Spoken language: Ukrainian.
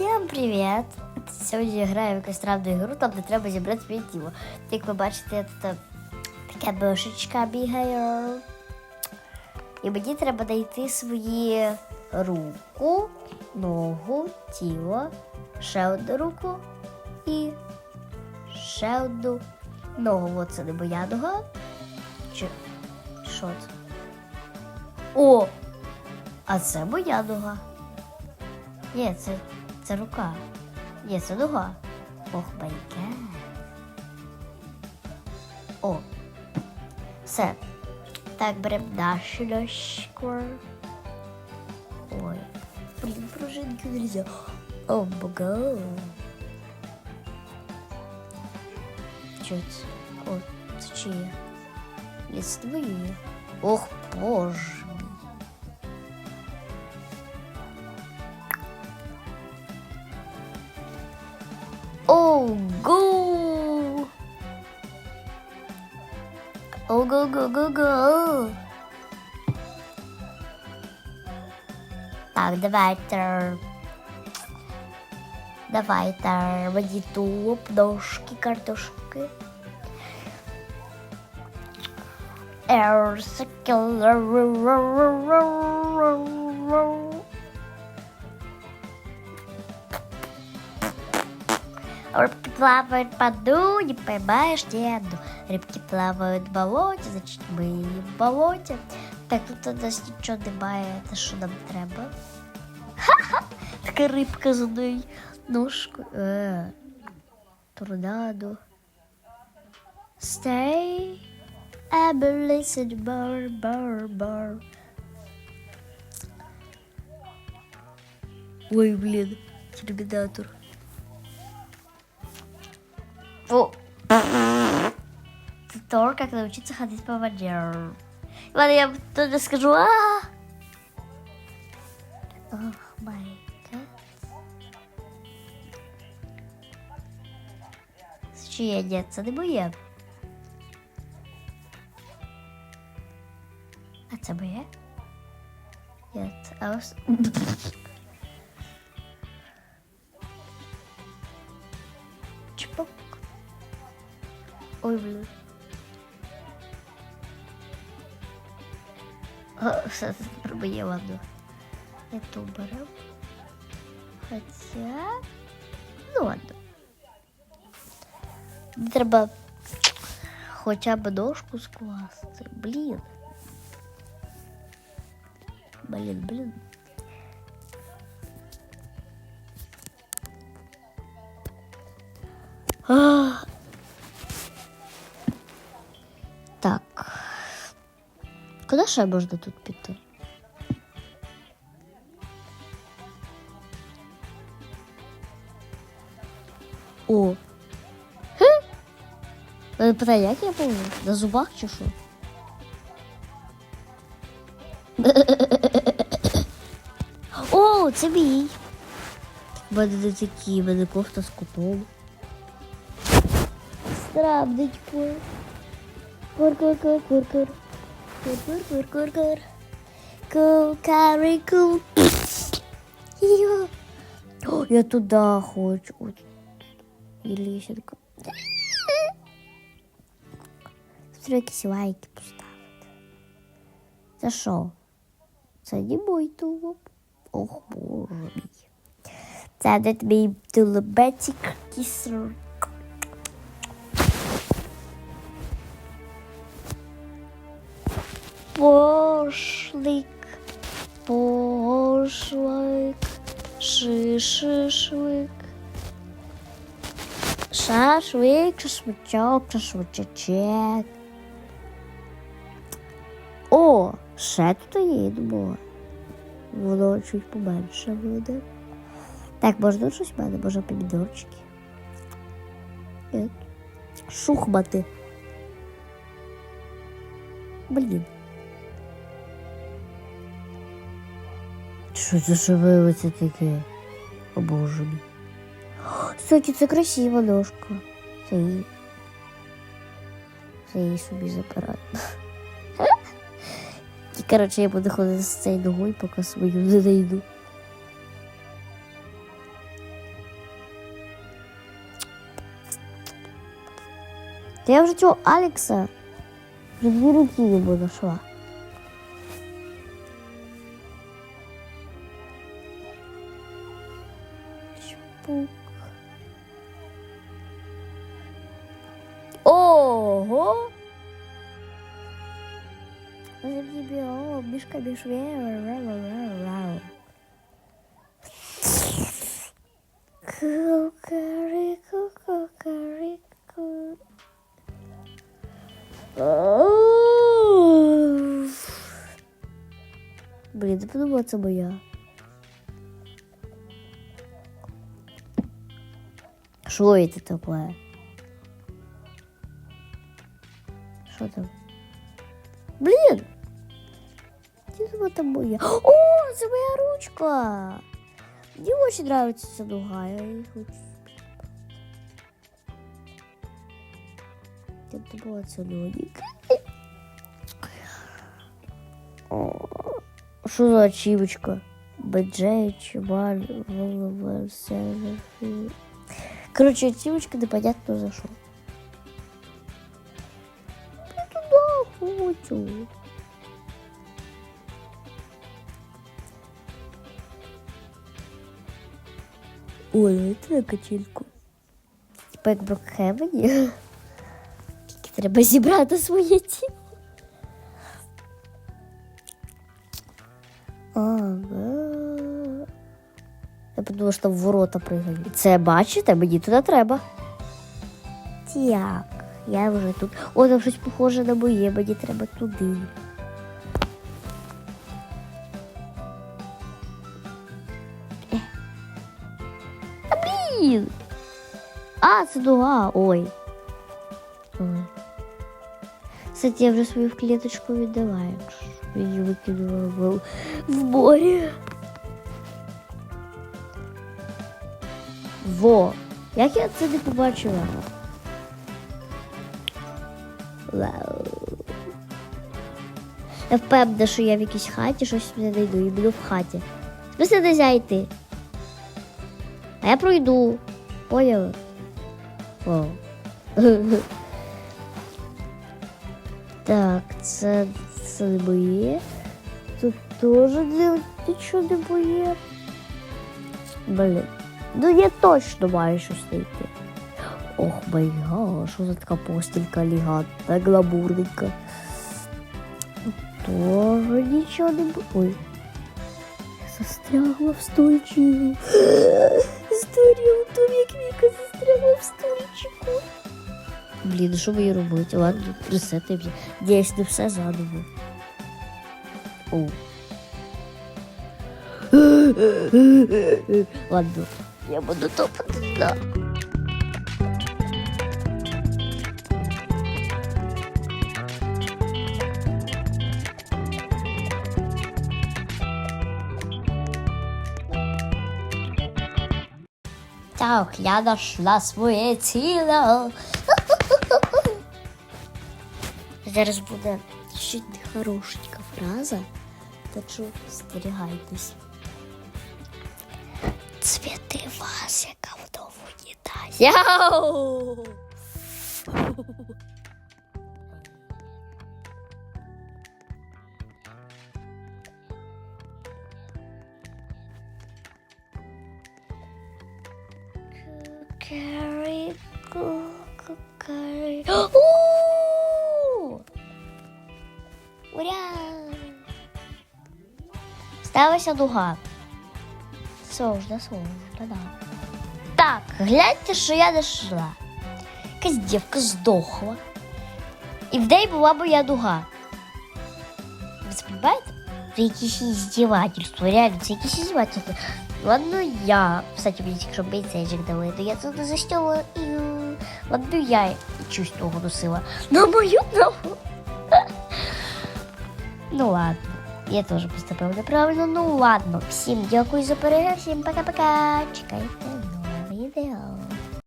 Всім привіт! Сьогодні я граю в якусь странну ігру, там де треба зібрати своє тіло. Як ви бачите, я тут така бошечка бігає. І мені треба знайти свої руку, ногу, тіло, ще одну руку і ще одну ногу. От це не моя нога. Чи що це? О! А це моя нога. Ні, це, це рука. Ні, це. Ох, гад. О. Все. Так, беремо нашу ножку. Ой. Блін, пружинки нельзя. О, бога. Це? О, це чиє? Лісові. Ох, боже Гу-гу-гу-гу. Так, давайте. Давайте. Воді туп, дошки, картошки. Air circular. Рыбки плавают по дну, не поймаешь ни одну. Рыбки плавают в болоте, значить ми і в болоті. Так тут у нас нічого немає, те, що нам треба. Ха-ха! Така рибка з одною ножкою. Е, торнадо. Stay. Ever listen, bar, bar, bar. Ой, блин, терминатор. О! Тор, как научиться ходить по воде. Ладно, я туда скажу. А! Ох, май гад. Чиє ні, це не моє. А це моє? Ні, а ось... Ой, блін. О, все це тепер моє ладно. Я ту беру. Хоча. Ну ладно. Мені Треба хоча б дошку скласти. Блін. Блін, блін. Ах. Куди ще можна тут піти? О. Хе? Ви як я помню? На зубах чи що? О, це мій. У мене не такі, в мене кофта з кутом. Здравничко. Кур-кур-кур-кур-кур. Кур-кур-кур-кур-кур. Кукарику. О, Я туди хочу. І лісенко. Смотри, лайки поставити. Це що? Це не мой тулуб. Ох, боже мій. Це не мій тулубетик кисер. Пошлик, пошлик, шишишлик. Шашлик, шашличок, шашличок. О, ще тут є, я. Воно чуть поменше буде. Так, можна щось в мене, може помідорчики. Ні. Шухмати. Блін. Що це шевелиться таке? О боже мій. Соті, це красива дошка. Це її. Це її собі забирати. І коротше я буду ходити з цією ногою, поки свою не знайду. Я вже цього Алекса в руки не буду нашла. Чпук. Ого! Заб'є, мішка бішве. Кукарику, кукарику. Блін, не подумала, це моя. Що це таке? Що там? Блін! Где там моя? О, це моя ручка! Мне очень нравится эта дуга, я ее хочу. Это была целенькая. Что за ачивочка? Бэджей, Чебаль, Волова, Селфи. Короче, ачивочка непонятно за что. Я туда хочу. Ой, це на качельку. Типа як Брокхевені. Тільки треба зібрати своє тіло. Ага. Я подумала, що в ворота пригають. Це бачите, мені туди треба. Так, я вже тут. О, там щось похоже на моє, мені треба туди. Блін! А, це дуга. Ой. Ой. Кстати, я вже свою клеточку віддаваю. Її викинула в, в море. Во. Як я це не побачила? Вау. Я впевнена, що я в якійсь хаті щось не знайду і буду в хаті. Просто не зайти. А я пройду. Поняли? О. Так, це, це не моє. Тут теж нічого не моє. Блін. Ну я точно маю щось знайти. Ох, май га, що за така постілька лігатна, гламурненька. Тоже нічого не було. Ой. Застрягла в стульчику. Історія у як Віка застрягла в стульчику. Блін, що мені робити? Ладно, ресетимося. Дійсно, все заново. О. Ладно, я буду топати. Да. Так, я нашла своє тіло. Зараз буде чуть хорошенька фраза, так що стерігайтесь. Яу! Кукарику, кукарику. У! Ура! Сталася дуга. Сложно, да. Так, гляньте, що я знайшла. Якась дівка здохла. І в неї була моя дуга. Ви це розумієте? Це якісь іздівательства, реально, це якісь іздівательства. Ладно, я, кстати, мені тільки що бейцейджик дали, то я це не застягла і... е, Ладно, я і чусь того носила. На мою ногу. Ну ладно. Я теж поступив неправильно. Ну ладно. Всім дякую за перегляд, всім пока-пока. Чекайте.